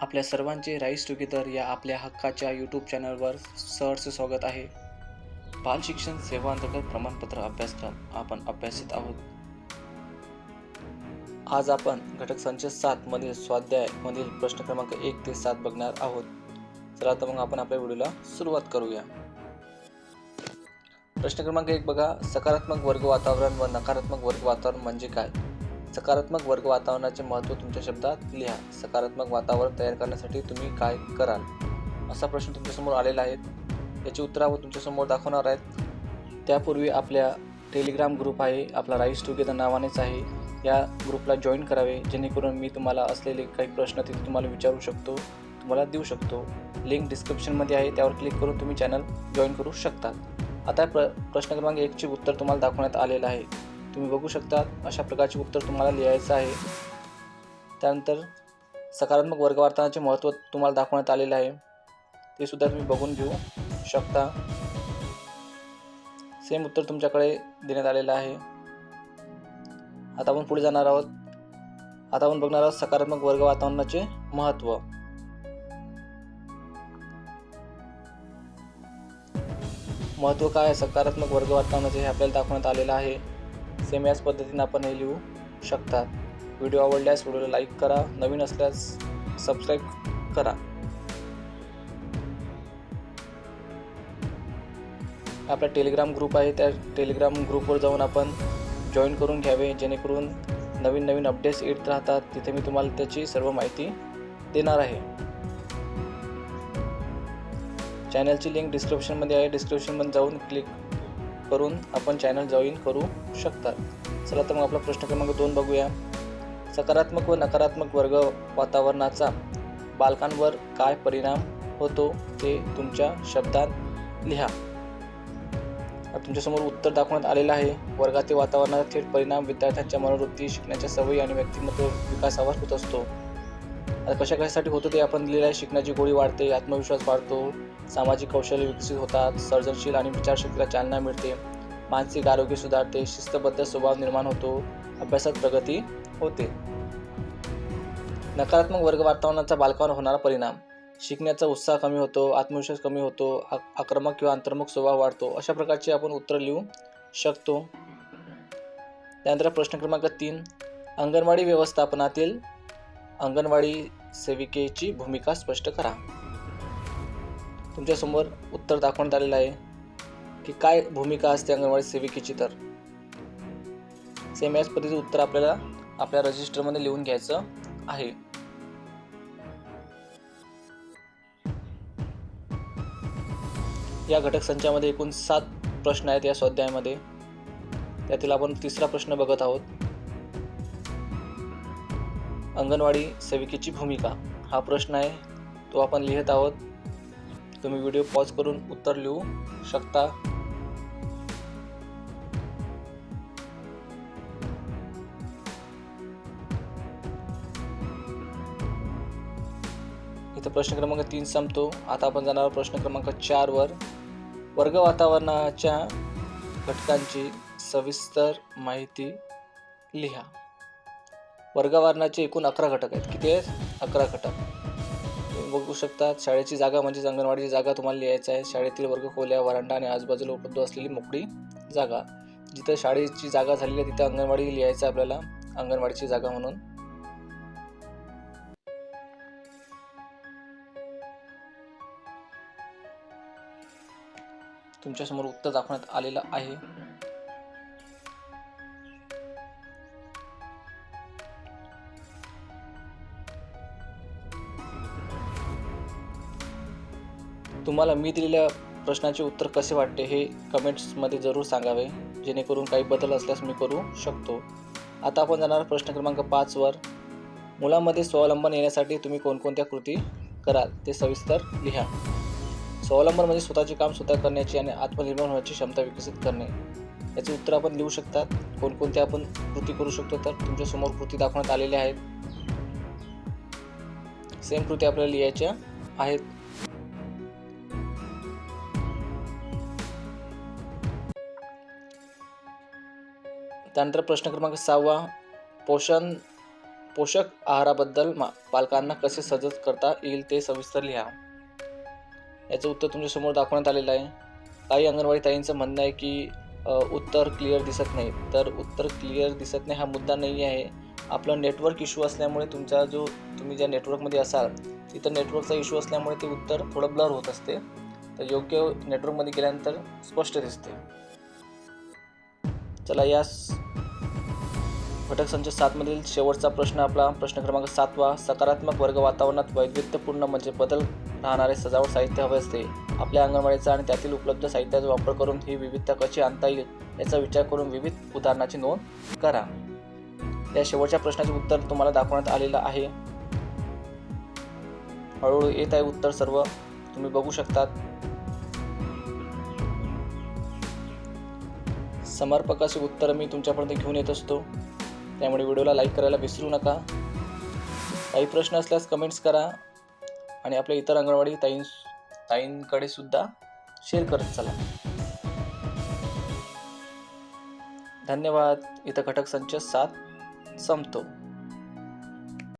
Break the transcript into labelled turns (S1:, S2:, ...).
S1: आपल्या सर्वांचे rice together या आपल्या हक्काच्या यूट्यूब चॅनलवर सहर्ष स्वागत आहे. बाल शिक्षण सेवा अंतर्गत प्रमाणपत्र अभ्यासक्रम आपण अभ्यासित आहोत. आज आपण घटक संच सात मधील स्वाध्याय मधील प्रश्न क्रमांक एक ते सात बघणार आहोत. चला तर मग आपण आपल्या व्हिडिओला सुरुवात करूया. प्रश्न क्रमांक एक बघा सकारात्मक वर्ग वातावरण व नकारात्मक वर्ग वातावरण म्हणजे काय? सकारात्मक वर्ग वातावरणाचे महत्त्व तुमच्या शब्दात लिहा. सकारात्मक वातावरण तयार करण्यासाठी तुम्ही काय कराल? असा प्रश्न तुमच्यासमोर आलेला आहे. याची उत्तरं आपण तुमच्यासमोर दाखवणार आहेत. त्यापूर्वी आपल्या टेलिग्राम ग्रुप आहे. आपला राईस टुगेदर नावानेच आहे. या ग्रुपला जॉईन करावे. जेणेकरून मी तुम्हाला असलेले काही प्रश्न तिथे तुम्हाला विचारू शकतो. तुम्हाला देऊ शकतो. लिंक डिस्क्रिप्शनमध्ये आहे. त्यावर क्लिक करून तुम्ही चॅनल जॉईन करू शकता आता प्र प्रश्न क्रमांक एकचे उत्तर तुम्हाला दाखवण्यात आलेलं आहे. तुम्ही बघू शकता अशा प्रकारचे उत्तर तुम्हाला लिहायचं आहे. त्यानंतर सकारात्मक वर्गवर्तनाचे महत्त्व तुम्हाला दाखवण्यात आलेलं आहे. ते सुद्धा तुम्ही बघून घेऊ शकता. सेम उत्तर तुमच्याकडे देण्यात आलेलं आहे. आता आपण पुढे जाणार आहोत. आता आपण बघणार आहोत सकारात्मक वर्ग वातावरणाचे महत्त्व. महत्त्व काय आहे? सकारात्मक वर्ग वातावरणाचे हे आपल्याला दाखवण्यात आलेलं आहे. सेम याच पद्धतीने आपण हे लिहू शकतात. व्हिडिओ आवडल्यास व्हिडिओला लाईक करा नवीन असल्यास सबस्क्राईब करा. आपला टेलिग्राम ग्रुप आहे त्या टेलिग्राम ग्रुपवर जाऊन आपण जॉईन करून घ्यावे जेणेकरून नवीन नवीन अपडेट्स येत राहतात. तिथे मी तुम्हाला त्याची सर्व माहिती देणार आहे. चॅनलची लिंक डिस्क्रिप्शनमध्ये आहे. डिस्क्रिप्शनमध्ये जाऊन क्लिक करून आपण चॅनल जॉईन करू शकता. चला तर मग आपला प्रश्न क्रमांक दोन बघूया. सकारात्मक व नकारात्मक वर्ग वातावरणाचा बालकांवर काय परिणाम होतो ते तुमच्या शब्दात लिहा. तुमच्यासमोर उत्तर दाखवण्यात आलेलं आहे. वर्गातील वातावरणाचा थेट परिणाम विद्यार्थ्यांच्या मनोवृत्ती शिकण्याच्या सवयी आणि व्यक्तिमत्व विकासावर होत असतो. कशा कशासाठी होतं ते आपण लिहिलं आहे. शिकण्याची गोडी वाढते आत्मविश्वास वाढतो सामाजिक कौशल्य विकसित होतात सर्जनशील आणि विचारशक्तीला चालना मिळते मानसिक आरोग्य सुधारते शिस्तबद्ध स्वभाव निर्माण होतो अभ्यासात प्रगती होते. नकारात्मक वर्ग वातावरणाचा बालकांवर होणारा परिणाम. शिकण्याचा उत्साह कमी होतो आत्मविश्वास कमी होतो आक्रमक किंवा अंतर्मुख स्वभाव वाढतो. अशा प्रकारचे आपण उत्तर लिहू शकतो. त्यानंतर प्रश्न क्रमांक तीन. अंगणवाडी व्यवस्थापनातील अंगणवाडी सेविकेची भूमिका स्पष्ट करा. तुमच्यासमोर उत्तर दाखवण्यात आलेलं आहे की काय भूमिका असते अंगणवाडी सेविकेची तर? सेम याच पद्धतीचं उत्तर आपल्याला आपल्या रजिस्टरमध्ये लिहून घ्यायचं आहे. या घटक संचामध्ये एकूण सात प्रश्न आहेत या स्वाध्यायामध्ये. त्यातील आपण तिसरा प्रश्न बघत आहोत. अंगणवाडी सेविकेची भूमिका हा प्रश्न आहे. तो आपण लिहित आहोत. तुम्ही व्हिडिओ पॉज करून उत्तर लिहू शकता. इथं प्रश्न क्रमांक तीन संपतो. आता आपण जाणार प्रश्न क्रमांक चारवर वर्ग वातावरणाच्या घटकांची सविस्तर माहिती लिहा. वर्गवारणाचे एकूण अकरा घटक आहेत. किती आहेत? अकरा घटक. तुम्ही बघू शकता शाळेची जागा म्हणजेच अंगणवाडीची जागा तुम्हाला लिहायचं आहे. शाळेतील वर्ग खोल्या वरांडा आणि आजूबाजूला उपलब्ध असलेली मोकळी जागा. जिथं शाळेची जागा झालेली आहे तिथं अंगणवाडी लिहायचं आहे आपल्याला. अंगणवाडीची जागा म्हणून. तुमच्यासमोर उत्तर दाखवण्यात आलेलं आहे. तुम्हाला मी दिलेल्या प्रश्नाचे उत्तर कसे वाटते हे कमेंट्समध्ये जरूर सांगावे. जेणेकरून काही बदल असल्यास मी करू शकतो. आता आपण जाणार प्रश्न क्रमांक पाचवर मुलांमध्ये स्वावलंबन येण्यासाठी तुम्ही कोणकोणत्या कृती कराल ते सविस्तर लिहा. स्वावलंबन म्हणजे स्वतःचे काम स्वतः करण्याची आणि आत्मनिर्भर होण्याची क्षमता विकसित करणे. याचे उत्तर आपण लिहू शकतात. कोणकोणत्या आपण कृती करू शकतो तर तुमच्यासमोर कृती दाखवण्यात आलेल्या आहेत. सेम कृती आपल्याला लिहायच्या आहेत. त्यानंतर प्रश्न क्रमांक सहावा पोषण पोषक आहाराबद्दल मा पालकांना कसे सजत करता येईल ते सविस्तर लिहा. याचं उत्तर तुमच्यासमोर दाखवण्यात आलेलं आहे. काही अंगणवाडी ताईंचं म्हणणं आहे की उत्तर क्लिअर दिसत नाही. तर उत्तर क्लिअर दिसत नाही हा मुद्दा नाही आहे. आपलं नेटवर्क इश्यू असल्यामुळे तुमचा जो तुम्ही ज्या नेटवर्कमध्ये असाल तिथं नेटवर्कचा इश्यू असल्यामुळे ते उत्तर थोडं ब्लर होत असते. तर योग्य नेटवर्कमध्ये गेल्यानंतर स्पष्ट दिसते. चला या घटक संच सातमधील शेवटचा प्रश्न आपला. प्रश्न क्रमांक सातवा सकारात्मक वर्ग वातावरणात वैविध्यपूर्ण म्हणजे बदल राहणारे सजावट साहित्य हवे असते. आपल्या अंगणवाडीचा आणि त्यातील उपलब्ध साहित्याचा वापर करून ही विविधता कशी आणता येईल याचा विचार करून विविध उदाहरणाची नोंद करा. या शेवटच्या प्रश्नाचे उत्तर तुम्हाला दाखवण्यात आलेलं आहे. हळूहळू येत आहे उत्तर सर्व. तुम्ही बघू शकतात. समर्पकाचे उत्तर मी तुमच्यापर्यंत घेऊन येत असतो. त्यामुळे व्हिडिओला लाईक करायला विसरू नका. काही प्रश्न असल्यास कमेंट्स करा आणि आपल्या इतर अंगणवाडी ताईं ताईंकडे सुद्धा शेअर करत चला. धन्यवाद. इथं घटक संच सात संपतो.